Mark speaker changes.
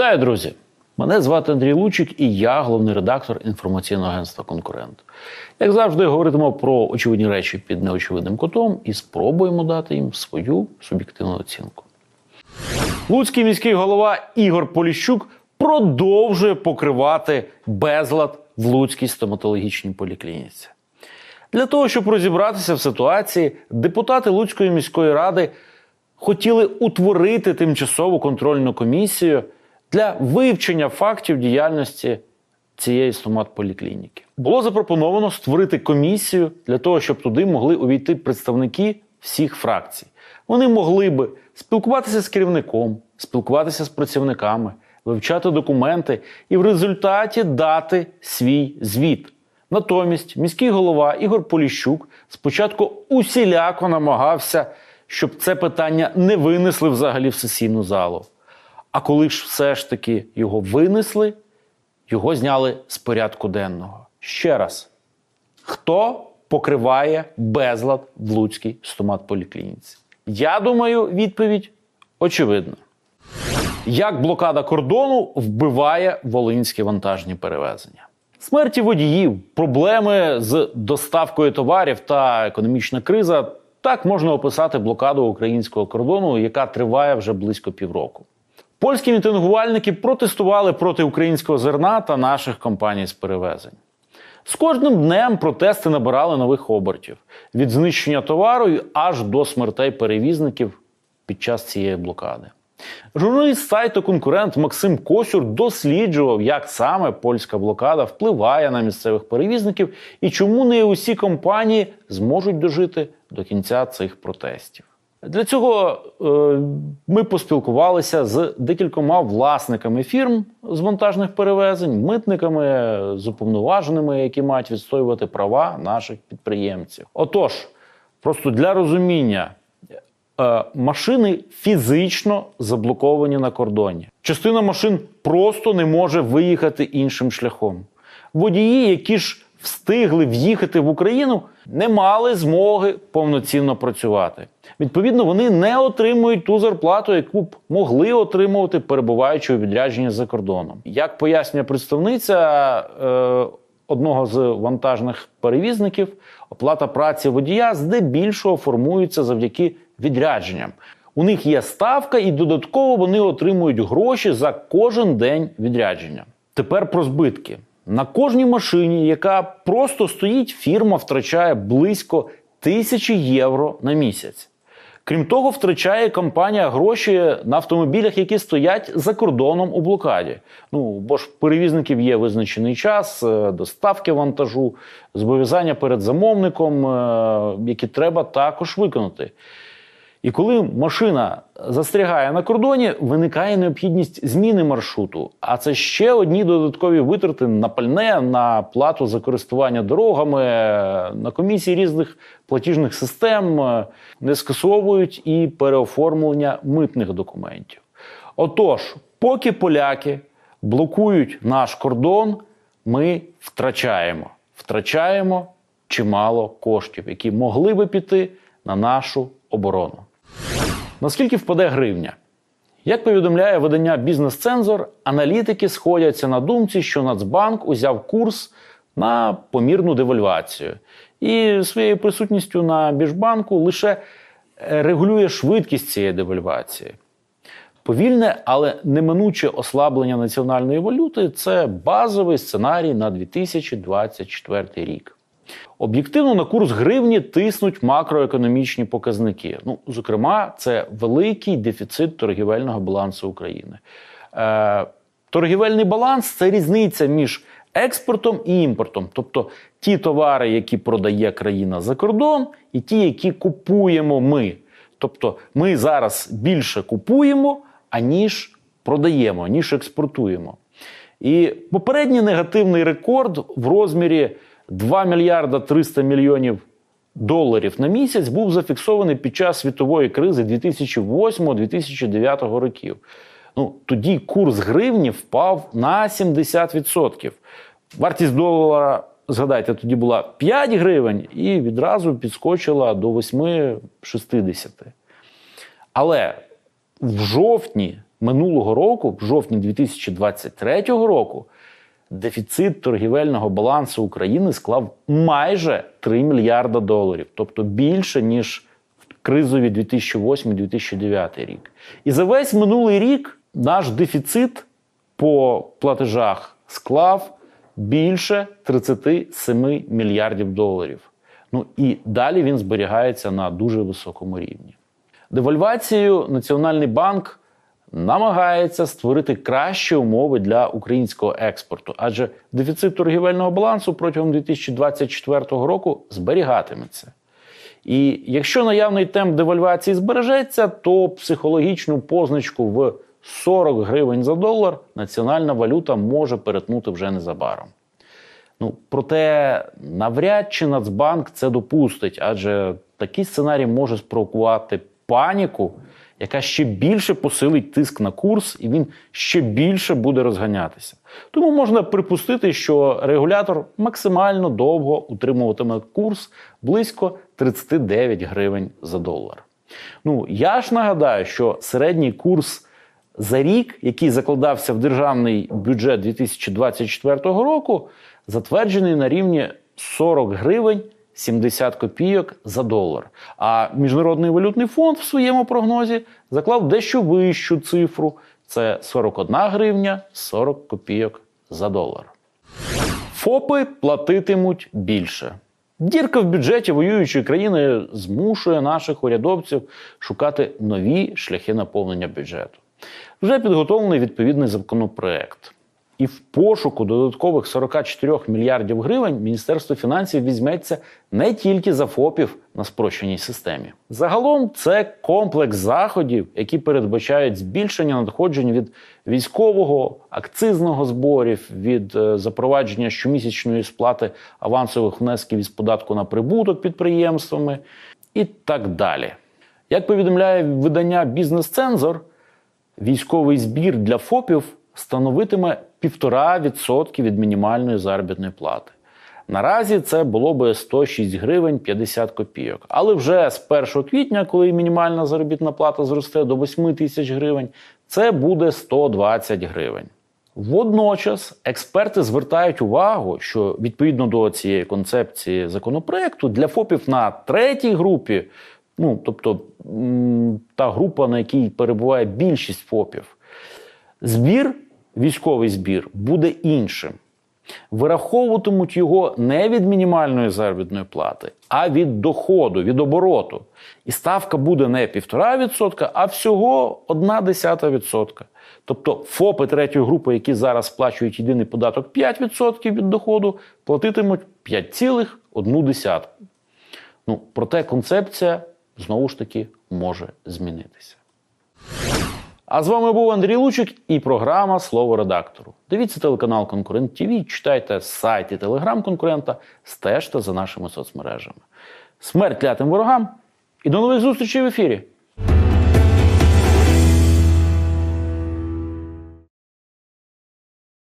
Speaker 1: Вітаю, друзі! Мене звати Андрій Лучик і я головний редактор інформаційного агентства Конкурент. Як завжди, говоритимо про очевидні речі під неочевидним кутом і спробуємо дати їм свою суб'єктивну оцінку. Луцький міський голова Ігор Поліщук продовжує покривати безлад в Луцькій стоматологічній поліклініці. Для того, щоб розібратися в ситуації, депутати Луцької міської ради хотіли утворити тимчасову контрольну комісію для вивчення фактів діяльності цієї стоматполіклініки. Було запропоновано створити комісію для того, щоб туди могли увійти представники всіх фракцій. Вони могли би спілкуватися з керівником, спілкуватися з працівниками, вивчати документи і в результаті дати свій звіт. Натомість міський голова Ігор Поліщук спочатку усіляко намагався, щоб це питання не винесли взагалі в сесійну залу. А коли ж все ж таки його винесли, його зняли з порядку денного. Ще раз, хто покриває безлад в Луцькій стоматполіклініці? Я думаю, відповідь очевидна. Як блокада кордону вбиває волинські вантажні перевезення? Смерті водіїв, проблеми з доставкою товарів та економічна криза так можна описати блокаду українського кордону, яка триває вже близько півроку. Польські мітингувальники протестували проти українського зерна та наших компаній з перевезень. З кожним днем протести набирали нових обертів від знищення товару аж до смертей перевізників під час цієї блокади. Журналіст сайту конкурент Максим Косюр досліджував, як саме польська блокада впливає на місцевих перевізників і чому не усі компанії зможуть дожити до кінця цих протестів. Для цього е, ми поспілкувалися з декількома власниками фірм з вантажних перевезень, митниками, з уповноваженими, які мають відстоювати права наших підприємців. Отож, просто для розуміння. Е, Машини фізично заблоковані на кордоні. Частина машин просто не може виїхати іншим шляхом. Водії, які ж встигли в'їхати в Україну, не мали змоги повноцінно працювати. Відповідно, вони не отримують ту зарплату, яку б могли отримувати, перебуваючи у відрядженні за кордоном. Як пояснює представниця е, одного з вантажних перевізників, оплата праці водія здебільшого формується завдяки відрядженням. У них є ставка, і додатково вони отримують гроші за кожен день відрядження. Тепер про збитки. На кожній машині, яка просто стоїть, фірма втрачає близько тисячі євро на місяць. Крім того, втрачає компанія гроші на автомобілях, які стоять за кордоном у блокаді. Ну бо ж перевізників є визначений час, е, доставки вантажу, зобов'язання перед замовником, е, які треба також виконати. І коли машина застрягає на кордоні, виникає необхідність зміни маршруту. А це ще одні додаткові витрати на пальне, на плату за користування дорогами, на комісії різних платіжних систем, не скасовують і переоформлення митних документів. Отож, поки поляки блокують наш кордон, ми втрачаємо. Втрачаємо чимало коштів, які могли би піти на нашу оборону. Наскільки впаде гривня? Як повідомляє видання Бізнес-цензор, аналітики сходяться на думці, що Нацбанк узяв курс на помірну девальвацію і своєю присутністю на Біжбанку лише регулює швидкість цієї девальвації. Повільне, але неминуче ослаблення національної валюти це базовий сценарій на 2024 рік. Об'єктивно на курс гривні тиснуть макроекономічні показники. Ну, зокрема, це великий дефіцит торгівельного балансу України. Е, Торгівельний баланс це різниця між експортом і імпортом, тобто ті товари, які продає країна за кордон, і ті, які купуємо ми. Тобто ми зараз більше купуємо, аніж продаємо, ніж експортуємо. І попередній негативний рекорд в розмірі 2 мільярда 300 мільйонів доларів на місяць був зафіксований під час світової кризи 2008-2009 років. Ну, Тоді курс гривні впав на 70%. Вартість долара, згадайте, тоді була 5 гривень і відразу підскочила до 8-60. Але в жовтні минулого року, в жовтні 2023 року, дефіцит торгівельного балансу України склав майже 3 мільярда доларів, тобто більше ніж в кризові 2008-2009 рік. І за весь минулий рік наш дефіцит по платежах склав більше 37 мільярдів доларів. Ну і далі він зберігається на дуже високому рівні. Девальвацією Національний банк намагається створити кращі умови для українського експорту, адже дефіцит торгівельного балансу протягом 2024 року зберігатиметься. І якщо наявний темп девальвації збережеться, то психологічну позначку в 40 гривень за долар національна валюта може перетнути вже незабаром. Ну, проте навряд чи Нацбанк це допустить, адже такий сценарій може спровокувати паніку, яка ще більше посилить тиск на курс, і він ще більше буде розганятися. Тому можна припустити, що регулятор максимально довго утримуватиме курс близько 39 гривень за долар. Ну, я ж нагадаю, що середній курс за рік, який закладався в державний бюджет 2024 року, затверджений на рівні 40 гривень 70 копійок за долар. А Міжнародний валютний фонд в своєму прогнозі заклав дещо вищу цифру це 41 гривня 40 копійок за долар. ФОПи платитимуть більше. Дірка в бюджеті воюючої країни змушує наших урядовців шукати нові шляхи наповнення бюджету. Вже підготовлений відповідний законопроект. І в пошуку додаткових 44 мільярдів гривень Міністерство фінансів візьметься не тільки за ФОПів на спрощеній системі. Загалом це комплекс заходів, які передбачають збільшення надходжень від військового, акцизного зборів, від е, запровадження щомісячної сплати авансових внесків із податку на прибуток підприємствами і так далі. Як повідомляє видання Бізнес-цензор, військовий збір для ФОПів становитиме 1,5% від мінімальної заробітної плати. Наразі це було би 106 гривень 50 копійок. Але вже з 1 квітня, коли мінімальна заробітна плата зросте до 8 тисяч гривень, це буде 120 гривень. Водночас експерти звертають увагу, що відповідно до цієї концепції законопроекту для ФОПів на третій групі, ну тобто та група, на якій перебуває більшість ФОПів, збір, військовий збір буде іншим. Вираховуватимуть його не від мінімальної заробітної плати, а від доходу, від обороту. І ставка буде не 1,5%, а всього 0,1%. Тобто ФОПи третьої групи, які зараз сплачують єдиний податок 5% від доходу, платитимуть 5,1%. Ну, проте концепція знову ж таки може змінитися. А з вами був Андрій Лучик і програма Слово редактору. Дивіться телеканал Конкурент ТВ, читайте сайт і телеграм конкурента, стежте за нашими соцмережами. Смерть клятим ворогам і до нових зустрічей в ефірі!